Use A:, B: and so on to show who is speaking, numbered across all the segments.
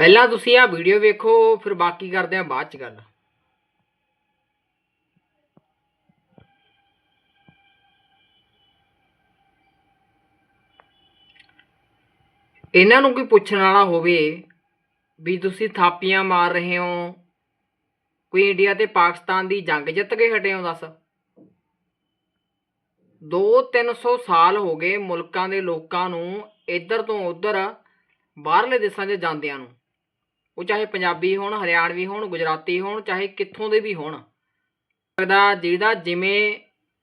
A: ਪਹਿਲਾਂ ਤੁਸੀਂ ਆ ਵੀਡੀਓ ਵੇਖੋ, ਫਿਰ ਬਾਕੀ ਕਰਦੇ ਆ ਬਾਅਦ ਚ ਗੱਲ। ਇਹਨਾਂ ਨੂੰ ਕੋਈ ਪੁੱਛਣ ਵਾਲਾ ਹੋਵੇ ਵੀ ਤੁਸੀਂ ਥਾਪੀਆਂ ਮਾਰ ਰਹੇ ਹੋ, ਕੋਈ ਇੰਡੀਆ ਤੇ ਪਾਕਿਸਤਾਨ ਦੀ ਜੰਗ ਜਿੱਤ ਕੇ ਹਟੇ ਹੋ ਦੱਸ? 2-300 ਸਾਲ ਹੋ ਗਏ ਮੁਲਕਾਂ ਦੇ ਲੋਕਾਂ ਨੂੰ ਇੱਧਰ ਤੋਂ ਉੱਧਰ ਬਾਹਰਲੇ ਦੇਸ਼ਾਂ 'ਚ ਜਾਂਦਿਆਂ ਨੂੰ। ਉਹ ਚਾਹੇ ਪੰਜਾਬੀ ਹੋਣ ਹਰਿਆਣਵੀ ਹੋਣ, ਗੁਜਰਾਤੀ ਹੋਣ, ਚਾਹੇ ਕਿੱਥੋਂ ਦੇ ਵੀ ਹੋਣ। ਲੱਗਦਾ ਜਿਹਦਾ ਜਿਵੇਂ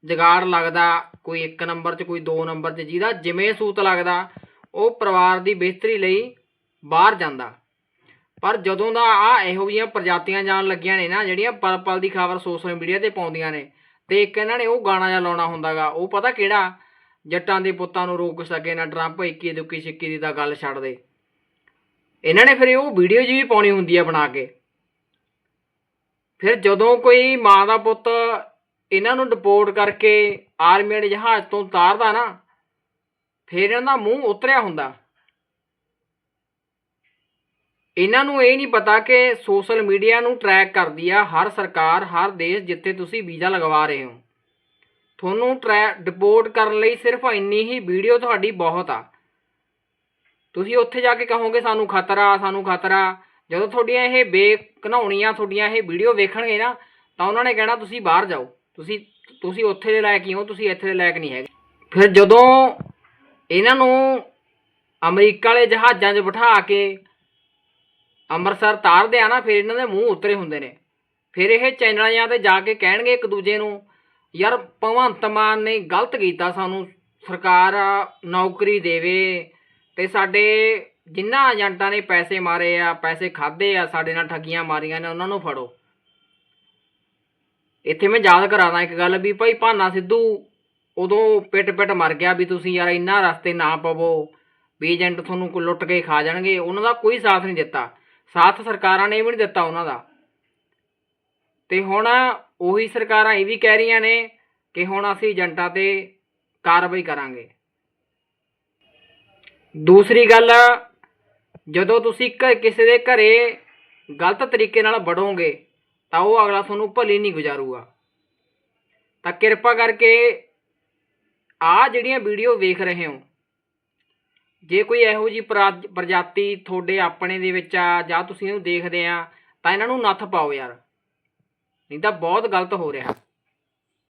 A: ਜਗਾੜ ਲੱਗਦਾ, ਕੋਈ 1 ਨੰਬਰ 'ਚ, ਕੋਈ 2 ਨੰਬਰ 'ਚ, ਜਿਹਦਾ ਜਿਵੇਂ ਸੂਤ ਲੱਗਦਾ, ਉਹ ਪਰਿਵਾਰ ਦੀ ਬਿਹਤਰੀ ਲਈ ਬਾਹਰ ਜਾਂਦਾ। ਪਰ ਜਦੋਂ ਦਾ ਆ ਇਹੋ ਜਿਹੀਆਂ ਪ੍ਰਜਾਤੀਆਂ ਜਾਣ ਲੱਗੀਆਂ ਨੇ ਨਾ, ਜਿਹੜੀਆਂ ਪਲ ਪਲ ਦੀ ਖਬਰ ਸੋਸ਼ਲ ਮੀਡੀਆ ਤੇ ਪਾਉਂਦੀਆਂ ਨੇ, ਤੇ ਇੱਕ ਇਹਨਾਂ ਨੇ ਉਹ ਗਾਣਾ ਜਿਹਾ ਲਾਉਣਾ ਹੁੰਦਾਗਾ ਉਹ ਪਤਾ ਕਿਹੜਾ? ਜੱਟਾਂ ਦੇ ਪੁੱਤਾਂ ਨੂੰ ਰੋਕ ਸਕੇ ਨਾ ਟਰੰਪ ਇੱਕੀ ਦੁੱਕੀ ਸਿੱਕੀ ਦੀ ਤਾਂ ਗੱਲ ਛੱਡ ਦੇ। ਇਹਨਾਂ ਨੇ ਫਿਰ ਉਹ ਵੀਡੀਓ ਜੀ ਵੀ ਪਾਉਣੀ ਹੁੰਦੀ ਆ ਬਣਾ ਕੇ। ਫਿਰ ਜਦੋਂ ਕੋਈ ਮਾਂ ਦਾ ਪੁੱਤ ਇਹਨਾਂ ਨੂੰ ਡਿਪੋਰਟ ਕਰਕੇ ਆਰਮੀ ਵਾਲੇ ਜਹਾਜ਼ ਤੋਂ ਉਤਾਰਦਾ ਨਾ, ਫਿਰ ਇਹਨਾਂ ਦਾ ਮੂੰਹ ਉਤਰਿਆ ਹੁੰਦਾ। ਇਹਨਾਂ ਨੂੰ ਇਹ ਨਹੀਂ ਪਤਾ ਕਿ ਸੋਸ਼ਲ ਮੀਡੀਆ ਨੂੰ ਟਰੈਕ ਕਰਦੀ ਆ ਹਰ ਸਰਕਾਰ, ਹਰ ਦੇਸ਼ ਜਿੱਥੇ ਤੁਸੀਂ ਵੀਜ਼ਾ ਲਗਵਾ ਰਹੇ ਹੋ। ਤੁਹਾਨੂੰ ਟਰੈ ਡਿਪੋਰਟ ਕਰਨ ਲਈ ਸਿਰਫ ਇੰਨੀ ਹੀ ਵੀਡੀਓ ਤੁਹਾਡੀ ਬਹੁਤ ਆ। ਤੁਸੀਂ ਉੱਥੇ ਜਾ ਕੇ ਕਹੋਗੇ ਸਾਨੂੰ ਖਤਰਾ ਸਾਨੂੰ ਖਤਰਾ। ਜਦੋਂ ਤੁਹਾਡੀਆਂ ਇਹ ਬੇਘਨਾਉਣੀਆਂ ਤੁਹਾਡੀਆਂ ਇਹ ਵੀਡੀਓ ਵੇਖਣਗੇ ਨਾ, ਤਾਂ ਉਹਨਾਂ ਨੇ ਕਹਿਣਾ, ਤੁਸੀਂ ਬਾਹਰ ਜਾਓ। ਤੁਸੀਂ ਤੁਸੀਂ ਉੱਥੇ ਦੇ ਲਾਇਕ ਹੀ ਹੋ, ਤੁਸੀਂ ਇੱਥੇ ਦੇ ਲਾਇਕ ਨਹੀਂ ਹੈਗੇ। ਫਿਰ ਜਦੋਂ ਇਹਨਾਂ ਨੂੰ ਅਮਰੀਕਾ ਵਾਲੇ ਜਹਾਜ਼ਾਂ 'ਚ ਬਿਠਾ ਕੇ ਅੰਮ੍ਰਿਤਸਰ ਤਾਰਦੇ ਆ ਨਾ, ਫਿਰ ਇਹਨਾਂ ਦੇ ਮੂੰਹ ਉਤਰੇ ਹੁੰਦੇ ਨੇ। ਫਿਰ ਇਹ ਚੈਨਲਾਂ ਤੇ ਜਾ ਕੇ ਕਹਿਣਗੇ ਇੱਕ ਦੂਜੇ ਨੂੰ, ਯਾਰ ਭਗਵੰਤ ਮਾਨ ਨੇ ਗਲਤ ਕੀਤਾ ਸਾਨੂੰ, ਸਰਕਾਰ ਨੌਕਰੀ ਦੇਵੇ ਤੇ ਸਾਡੇ ਜਿਨ੍ਹਾਂ ਏਜੰਟਾਂ ਨੇ ਪੈਸੇ ਮਾਰੇ ਆ, ਪੈਸੇ ਖਾਦੇ ਆ, ਸਾਡੇ ਨਾਲ ਠੱਗੀਆਂ ਮਾਰੀਆਂ ਨੇ, ਉਹਨਾਂ ਨੂੰ ਫੜੋ। ਇੱਥੇ ਮੈਂ ਯਾਦ ਕਰਾਦਾ ਇੱਕ ਗੱਲ ਵੀ, ਭਾਈ ਭਾਨਾ ਸਿੱਧੂ ਉਦੋਂ ਪਿੱਟ ਪਿੱਟ ਮਰ ਗਿਆ ਵੀ ਤੁਸੀਂ ਯਾਰ ਇੰਨਾ ਰਸਤੇ ਨਾ ਪਵੋ, ਵੀ ਏਜੰਟ ਤੁਹਾਨੂੰ ਕੋ ਲੁੱਟ ਕੇ ਖਾ ਜਾਣਗੇ, ਉਹਨਾਂ ਦਾ ਕੋਈ ਸਾਥ ਨਹੀਂ ਦਿੱਤਾ। ਸਾਥ ਸਰਕਾਰਾਂ ਨੇ ਵੀ ਨਹੀਂ ਦਿੱਤਾ ਉਹਨਾਂ ਦਾ। ਤੇ ਹੁਣ ਉਹੀ ਸਰਕਾਰਾਂ ਇਹ ਵੀ ਕਹਿ ਰਹੀਆਂ ਨੇ ਕਿ ਹੁਣ ਅਸੀਂ ਏਜੰਟਾਂ ਤੇ ਕਾਰਵਾਈ ਕਰਾਂਗੇ। ਦੂਸਰੀ ਗੱਲ ਜਦੋਂ ਤੁਸੀਂ ਘ- ਕਿਸੇ ਦੇ ਘਰੇ ਗਲਤ ਤਰੀਕੇ ਨਾਲ ਵੜੋਗੇ, ਤਾਂ ਉਹ ਅਗਲਾ ਤੁਹਾਨੂੰ ਭਲੀ ਨਹੀਂ ਗੁਜ਼ਾਰੂਗਾ। ਤਾਂ ਕਿਰਪਾ ਕਰਕੇ ਆ ਜਿਹੜੀਆਂ ਵੀਡੀਓ ਵੇਖ ਰਹੇ ਹੋ, ਜੇ ਕੋਈ ਇਹੋ ਜੀ ਪ੍ਰਜਾਤੀ ਤੁਹਾਡੇ ਆਪਣੇ ਦੇ ਵਿੱਚ ਆ, ਜਾਂ ਤੁਸੀਂ ਇਹਨੂੰ ਦੇਖਦੇ ਆ, ਤਾਂ ਇਹਨਾਂ ਨੂੰ ਨੱਥ ਪਾਓ ਯਾਰ। ਨਹੀਂ ਤਾਂ ਬਹੁਤ ਗਲਤ ਹੋ ਰਿਹਾ।